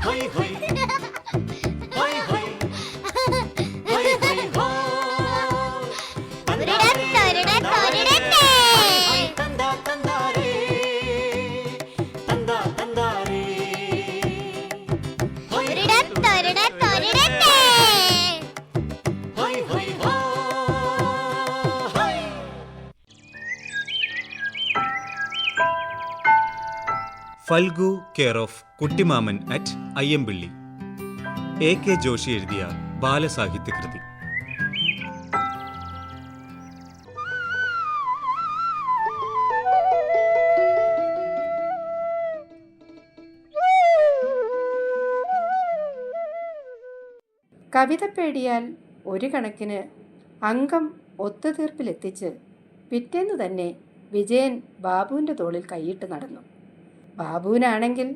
可以可以 Phalgu care of Kuttimaman at Ayyampilly. A K Joshi എഴുതിയ ബാലസാഹിത്യകൃതി കവിത പേടിയാൽ ഒരു കണക്കിന് അംഗം ഒത്തുതീർപ്പിലെത്തിച്ച് പിറ്റേന്ന് തന്നെ വിജയൻ ബാബുവിന്റെ തോളിൽ കൈയിട്ട് നടന്നു. ബാബുവിനാണെങ്കിൽ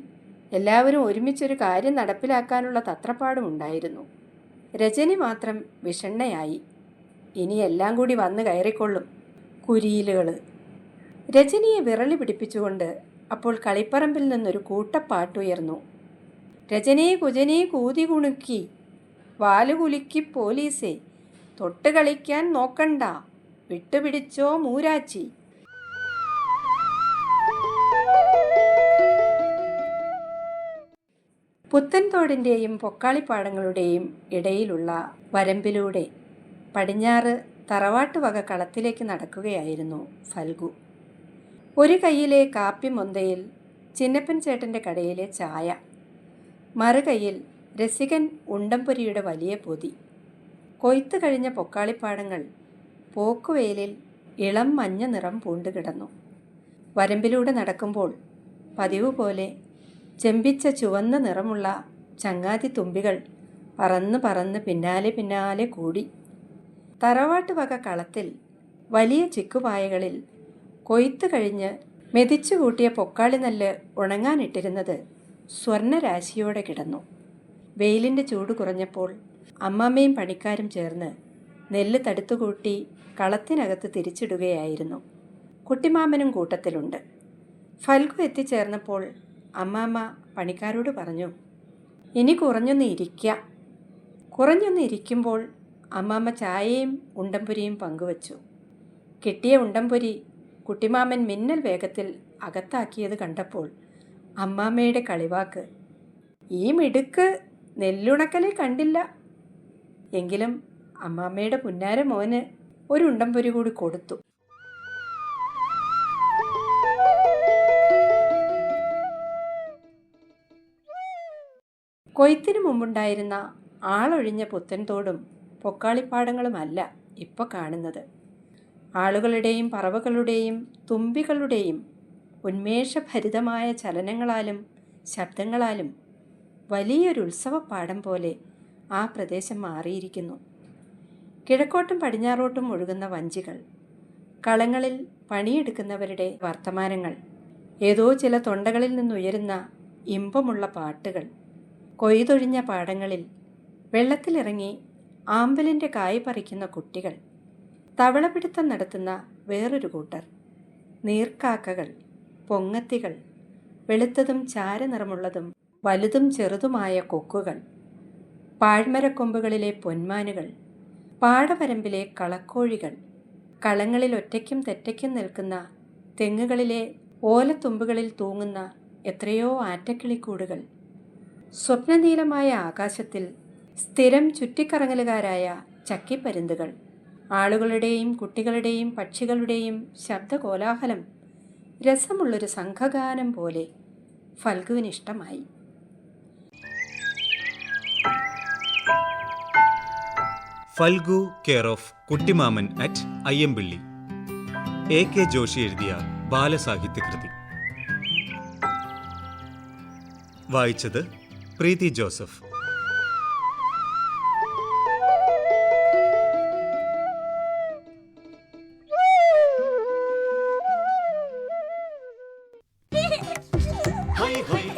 എല്ലാവരും ഒരുമിച്ചൊരു കാര്യം നടപ്പിലാക്കാനുള്ള തത്രപ്പാടും ഉണ്ടായിരുന്നു. രജനി മാത്രം വിഷണ്ണയായി. ഇനി എല്ലാം കൂടി വന്ന് കയറിക്കൊള്ളും കുരിയിലുകൾ രജനിയെ വിറളി പിടിപ്പിച്ചുകൊണ്ട് അപ്പോൾ കളിപ്പറമ്പിൽ നിന്നൊരു കൂട്ടപ്പാട്ടുയർന്നു. രജനി കുജനി കൂതി കുണുക്കി വാലുകുലുക്കി പോലീസേ തൊട്ട് കളിക്കാൻ നോക്കണ്ട വിട്ടുപിടിച്ചോ മൂരാച്ചി. പുത്തൻതോടിന്റെയും പൊക്കാളിപ്പാടങ്ങളുടെയും ഇടയിലുള്ള വരമ്പിലൂടെ പടിഞ്ഞാറ് തറവാട്ട് വക കളത്തിലേക്ക് നടക്കുകയായിരുന്നു ഫൽഗു. ഒരു കൈയിലെ കാപ്പി മൊന്തയിൽ ചിന്നപ്പൻ ചേട്ടന്റെ കടയിലെ ചായ മറുകൈയിൽ രസികൻ ഉണ്ടംപുരിയുടെ വലിയ പൊതി. കൊയ്ത്ത് കഴിഞ്ഞ പൊക്കാളിപ്പാടങ്ങൾ പോക്കുവെയിലിൽ ഇളം മഞ്ഞ നിറം പൂണ്ടു കിടന്നു വരമ്പിലൂടെ നടക്കുമ്പോൾ പതിവ് പോലെ ചെമ്പിച്ച ചുവന്ന നിറമുള്ള ചങ്ങാതി തുമ്പികൾ പറന്ന് പറന്ന് പിന്നാലെ പിന്നാലെ കൂടി. തറവാട്ട് വക കളത്തിൽ വലിയ ചിക്കുപായകളിൽ കൊയ്ത്ത് കഴിഞ്ഞ് മെതിച്ചു കൂട്ടിയ പൊക്കാളി നെല്ല് ഉണങ്ങാനിട്ടിരുന്നത് സ്വർണരാശിയോടെ കിടന്നു. വെയിലിന്റെ ചൂട് കുറഞ്ഞപ്പോൾ അമ്മമ്മയും പണിക്കാരും ചേർന്ന് നെല്ല് തടുത്തുകൂട്ടി കളത്തിനകത്ത് തിരിച്ചിടുകയായിരുന്നു. കുട്ടിമാമനും കൂട്ടത്തിലുണ്ട്. ഫൽഗു എത്തിച്ചേർന്നപ്പോൾ അമ്മാമ്മ പണിക്കാരോട് പറഞ്ഞു ഇനി കുറഞ്ഞൊന്ന് ഇരിക്കാം. കുറഞ്ഞൊന്ന് ഇരിക്കുമ്പോൾ അമ്മാമ്മ ചായയും ഉണ്ടംപുരിയും പങ്കുവച്ചു. കിട്ടിയ ഉണ്ടംപുരി കുട്ടിമാമൻ മിന്നൽ വേഗത്തിൽ അകത്താക്കിയത് കണ്ടപ്പോൾ അമ്മാമ്മയുടെ കളിവാക്ക് ഈ മിടുക്ക് നെല്ലുണക്കലെ കണ്ടില്ല. എങ്കിലും അമ്മാമ്മയുടെ പുന്നാര മോന് ഒരു ഉണ്ടംപുരി കൂടി കൊടുത്തു. കൊയ്ത്തിനു മുമ്പുണ്ടായിരുന്ന ആളൊഴിഞ്ഞ പുത്തൻതോടും പൊക്കാളിപ്പാടങ്ങളുമല്ല ഇപ്പോൾ കാണുന്നത്. ആളുകളുടെയും പറവകളുടെയും തുമ്പികളുടെയും ഉന്മേഷഭരിതമായ ചലനങ്ങളാലും ശബ്ദങ്ങളാലും വലിയൊരു ഉത്സവപ്പാടം പോലെ ആ പ്രദേശം മാറിയിരിക്കുന്നു. കിഴക്കോട്ടും പടിഞ്ഞാറോട്ടും ഒഴുകുന്ന വഞ്ചികൾ കളങ്ങളിൽ പണിയെടുക്കുന്നവരുടെ വർത്തമാനങ്ങൾ ഏതോ ചില തൊണ്ടകളിൽ നിന്നുയരുന്ന ഇമ്പമുള്ള പാട്ടുകൾ കൊയ്തൊഴിഞ്ഞ പാടങ്ങളിൽ വെള്ളത്തിലിറങ്ങി ആമ്പലിന്റെ കായ് പറിക്കുന്ന കുട്ടികൾ തവളപിടുത്തം നടത്തുന്ന വേറൊരു കൂട്ടർ നീർക്കാക്കകൾ പൊങ്ങത്തികൾ വെളുത്തതും ചാരനിറമുള്ളതും വലുതും ചെറുതുമായ കൊക്കുകൾ പാഴ്മരക്കൊമ്പുകളിലെ പൊന്മാനുകൾ പാടവരമ്പിലെ കളക്കോഴികൾ കളങ്ങളിൽ ഒറ്റയ്ക്കും തെറ്റയ്ക്കും നിൽക്കുന്ന തെങ്ങുകളിലെ ഓലത്തുമ്പുകളിൽ തൂങ്ങുന്ന എത്രയോ ആറ്റക്കിളിക്കൂടുകൾ സ്വപ്നനീലമായ ആകാശത്തിൽ സ്ഥിരം ചുറ്റിക്കറങ്ങലുകാരായ ചക്കിപ്പരുന്തുകൾ. ആളുകളുടെയും കുട്ടികളുടെയും പക്ഷികളുടെയും ശബ്ദകോലാഹലം രസമുള്ളൊരു സംഘഗാനം പോലെ ഫൽഗുവിനിഷ്ടമായി. Phalgu care of Kuttimaman at Ayyampilly A K Joshi എഴുതിയ ബാലസാഹിത്യകൃതി. വായിച്ചത് प्रीति जोसफ Hoi, hoi.